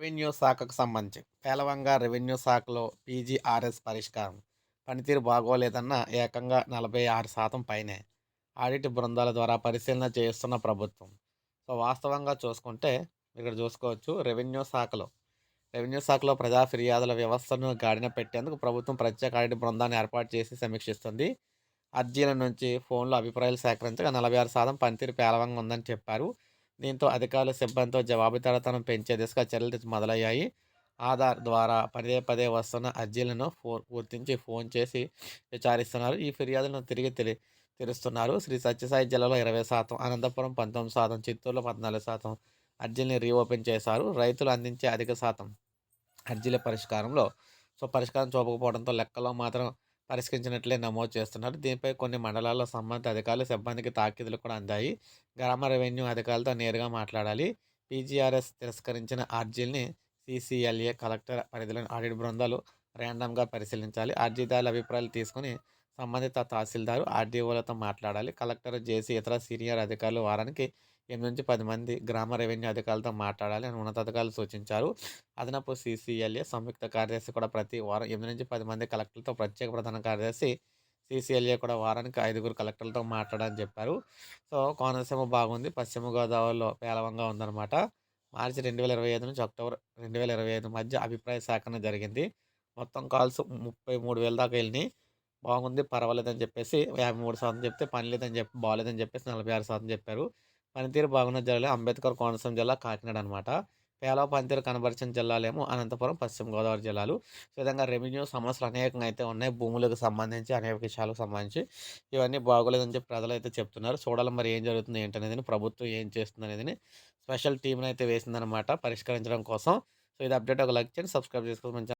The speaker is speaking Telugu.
రెవెన్యూ శాఖకు సంబంధించి. పేలవంగా రెవెన్యూ శాఖలో పీజీఆర్ఎస్ పరిష్కారం. పనితీరు బాగోలేదన్న ఏకంగా నలభై ఆరు శాతం పైనే. ఆడిట్ బృందాల ద్వారా పరిశీలన చేస్తున్న ప్రభుత్వం. సో వాస్తవంగా చూసుకుంటే ఇక్కడ చూసుకోవచ్చు రెవెన్యూ శాఖలో. రెవెన్యూ శాఖలో ప్రజా ఫిర్యాదుల వ్యవస్థను గాడిన పెట్టేందుకు ప్రభుత్వం ప్రత్యేక ఆడిట్ బృందాన్ని ఏర్పాటు చేసి సమీక్షిస్తుంది. అర్జీల నుంచి ఫోన్లో అభిప్రాయాలు సేకరించగా నలభై ఆరు శాతం పనితీరు పేలవంగా ఉందని చెప్పారు. దీంతో అధికారుల సిబ్బందితో జవాబుదారతనం పెంచే దిశగా చర్యలు మొదలయ్యాయి. ఆధార్ ద్వారా పదే పదే వస్తున్న అర్జీలను ఫో గుర్తించి ఫోన్ చేసి విచారిస్తున్నారు. ఈ ఫిర్యాదులను తిరిగి తెలి తెరుస్తున్నారు శ్రీ సత్యసాయి జిల్లాలో ఇరవై శాతం అనంతపురం పంతొమ్మిది శాతం చిత్తూరులో పద్నాలుగు శాతం అర్జీని రీఓపెన్ చేశారు. రైతులు అందించే అధిక శాతం అర్జీల పరిష్కారంలో సో పరిష్కారం చూపకపోవడంతో లెక్కలో మాత్రం పరిష్కరించినట్లే నమోదు చేస్తున్నారు. దీనిపై కొన్ని మండలాల్లో సంబంధిత అధికారులు సిబ్బందికి తాకీదులు కూడా అందాయి. గ్రామ రెవెన్యూ అధికారులతో నేరుగా మాట్లాడాలి. పీజీఆర్ఎస్ తిరస్కరించిన అర్జీల్ని సీసీఎల్ఏ కలెక్టర్ పరిధిలోని ఆడిట్ బృందాలు ర్యాండమ్గా పరిశీలించాలి. అర్జీదారుల అభిప్రాయాలు తీసుకుని సంబంధిత తహసీల్దారు ఆర్డీఓలతో మాట్లాడాలి. కలెక్టర్ జేసీ ఇతర సీనియర్ అధికారులు వారానికి ఎనిమిది నుంచి పది మంది గ్రామ రెవెన్యూ అధికారులతో మాట్లాడాలి అని ఉన్నతాధికారులు సూచించారు. అదనపు సీసీఎల్ఏ సంయుక్త కార్యదర్శి కూడా ప్రతి వారం ఎనిమిది నుంచి పది మంది కలెక్టర్లతో ప్రత్యేక ప్రధాన కార్యదర్శి సీసీఎల్ఏ కూడా వారానికి ఐదుగురు కలెక్టర్లతో మాట్లాడాలని చెప్పారు. సో కోనసీమ బాగుంది పశ్చిమ గోదావరిలో పేలవంగా ఉందన్నమాట. మార్చి రెండు వేల ఇరవై ఐదు నుంచి అక్టోబర్ రెండు వేల ఇరవై ఐదు మధ్య అభిప్రాయ సేకరణ జరిగింది. మొత్తం కాల్స్ ముప్పై మూడు వేల దాకా వెళ్ళినాయి. బాగుంది పర్వాలేదని చెప్పేసి యాభై మూడు శాతం చెప్తే పని లేదని చెప్పి బాగాలేదని చెప్పేసి నలభై ఆరు శాతం చెప్పారు. పనితీరు బాగున్న జిల్లాలో అంబేద్కర్ కోనసీమ జిల్లా కాకినాడ అనమాట పేలవ పనితీరు కనబరిచిన జిల్లాలేమో అనంతపురం పశ్చిమ గోదావరి జిల్లాలు. ఈ విధంగా రెవెన్యూ సమస్యలు అనేకంగా అయితే ఉన్నాయి. భూములకు సంబంధించి అనేక విషయాలకు సంబంధించి. ఇవన్నీ బాగోలేదని చెప్పి ప్రజలు అయితే చెప్తున్నారు. చూడాలి మరి ఏం జరుగుతుంది ఏంటనేది ప్రభుత్వం ఏం చేస్తుంది అనేది స్పెషల్ టీంని అయితే వేసిందనమాట పరిష్కరించడం కోసం. సో ఇది అప్డేట్. ఒక లైక్ చేయండి సబ్స్క్రైబ్ చేసుకోవచ్చు